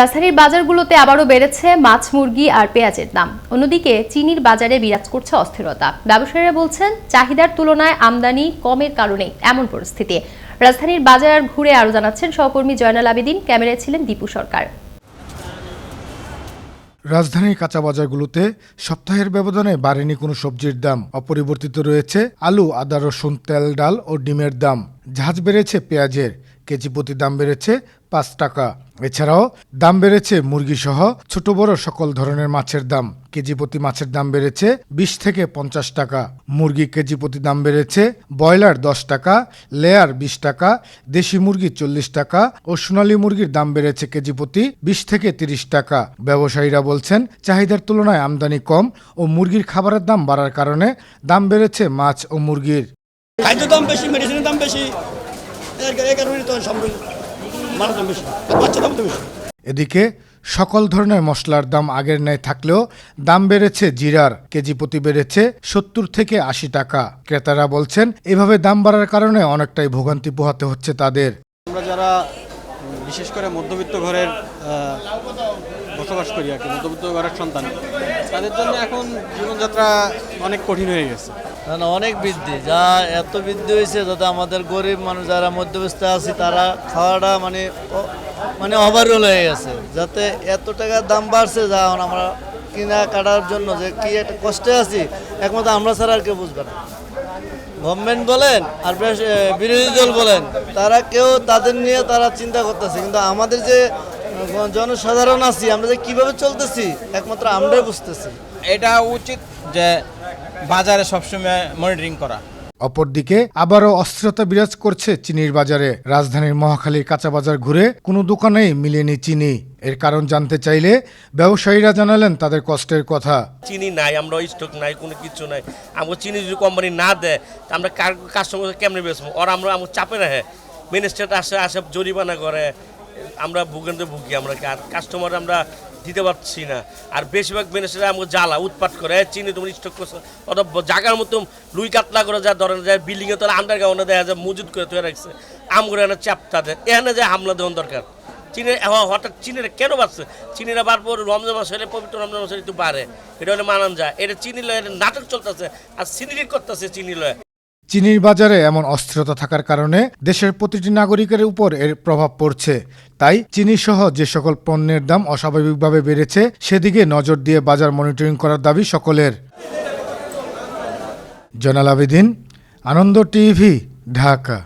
রাজধানীর বাজারগুলোতে আবারও বেড়েছে মাছ, মুরগি আর পেঁয়াজের দাম। অন্যদিকে চিনির বাজারে বিরাজ করছে অস্থিরতা। ব্যবসায়ীরা বলছেন, চাহিদার তুলনায় আমদানি কমের কারণেই এমন পরিস্থিতি। রাজধানীর বাজার ঘুরে আরও জানাচ্ছেন সহকর্মী জয়নাল আবেদিন, ক্যামেরায় ছিলেন দীপু সরকার। রাজধানীর কাঁচা বাজারগুলোতে সপ্তাহের ব্যবধানে বাড়েনি কোনো সবজির দাম। অপরিবর্তিত রয়েছে আলু, আদা, রসুন, তেল, ডাল ও ডিমের দাম। ঝাঁজ বেড়েছে পেঁয়াজের। কেজি প্রতি দাম বেড়েছে পাঁচ টাকা। এছাড়াও দাম বেড়েছে মুরগি সহ ছোট বড় সকল ধরনের মাছের দাম। কেজি প্রতি মাছের দাম বেড়েছে বিশ থেকে পঞ্চাশ টাকা। মুরগি কেজি প্রতি দাম বেড়েছে ব্রয়লার দশ টাকা, লেয়ার বিশ টাকা, দেশি মুরগি চল্লিশ টাকা ও সোনালী মুরগির দাম বেড়েছে কেজি প্রতি বিশ থেকে তিরিশ টাকা। ব্যবসায়ীরা বলছেন, চাহিদার তুলনায় আমদানি কম ও মুরগির খাবারের দাম বাড়ার কারণে দাম বেড়েছে মাছ ও মুরগির। খাদ্য দাম বেশি মেডিসিনের দাম বেশি। এদিকে, সকল ধরনের মশলার দাম আগের ন্যায় থাকলেও দাম বেড়েছে জিরার, কেজি প্রতি বেড়েছে সত্তর থেকে আশি টাকা। ক্রেতারা বলছেন, এভাবে দাম বাড়ার কারণে অনেকটাই ভোগান্তি পোহাতে হচ্ছে তাদের। আমরা যারা বিশেষ করে মধ্যবিত্ত ঘরের বসবাস করি আর কি, মধ্যবিত্ত ঘরের সন্তান, তাদের জন্য এখন জীবনযাত্রা অনেক কঠিন হয়ে গেছে। না না অনেক বৃদ্ধি। যা এত বৃদ্ধি হয়েছে যাতে আমাদের গরিব মানুষ যারা মধ্যবিত্ত আছে তারা খাওয়াটা মানে মানে অবারল হয়ে গেছে। যাতে এত টাকার দাম বাড়ছে যা এখন আমরা কিনা কাটার জন্য যে কি একটা কষ্টে আছি একমাত্র আমরা ছাড়া আর কেউ বুঝবে না। গভর্নমেন্ট বলেন আর বিরোধী দল বলেন তারা কেউ তাদের নিয়ে তারা চিন্তা করতেছে। কিন্তু আমাদের যে জনসাধারণ আছি আমরা যে কীভাবে চলতেছি একমাত্র আমরাই বুঝতেছি। এটা উচিত যে বাজারে সবসময় মনিটরিং করা। অপরদিকে আবারও অস্থিরতা বিরাজ করছে চিনির বাজারে। রাজধানীর মহাখালীর কাঁচা বাজার ঘুরে কোনো দোকানেই মিলেনি চিনি। এর কারণ জানতে চাইলে ব্যবসায়ীরা জানালেন তাদের কষ্টের কথা। চিনি নাই আমরা স্টক নাই কোনো কিছু নাই। আমাকে চিনি যদি কোম্পানি না দেয় তা আমরা কাস্টমার কেমনে বেচবো? ওরা আমরা আমার চাপে রাখে। মিনিস্টার আসে আসে জরিমানা করে। আমরা ভুগেন্দ্র ভুগি আমরা কাস্টমার আমরা দিতে পারছি না। আর বেশিরভাগ মিনিস্টার আমাকে জ্বালা, উৎপাত করে "এই চিনি তুমি স্টক করছ। অত জাগার মতো লুই কাতলা করে যা ধরেন যায় বিল্ডিংয়ে তোলা আন্ডারগ্রাউন্ডে দেখা যায় মজুদ করে তৈরি রাখছে। আম করে এনে চাপটা দেয়। এখানে যে হামলা দেওয়ার দরকার। চীনের হঠাৎ চীনের কেন বাড়ছে? চীনেরা বারবার রমজান মাস হলে পবিত্র রমজান মাস একটু বাড়ে। এটা হলে মানান যায়। এটা চিনি লয় নাটক চলতেছে। আর সিনিরিট করতেছে চিনি লয়। চিনির বাজারে এমন অস্থিরতা থাকার কারণে দেশের প্রতিটি নাগরিকের উপর এর প্রভাব পড়ছে। তাই চিনি সহ যে সকল পণ্যের দাম অস্বাভাবিকভাবে বেড়েছে, সেদিকে নজর দিয়ে বাজার মনিটরিং করার দাবি সকলের। জনাল আবেদিন, আনন্দ টিভি, ঢাকা।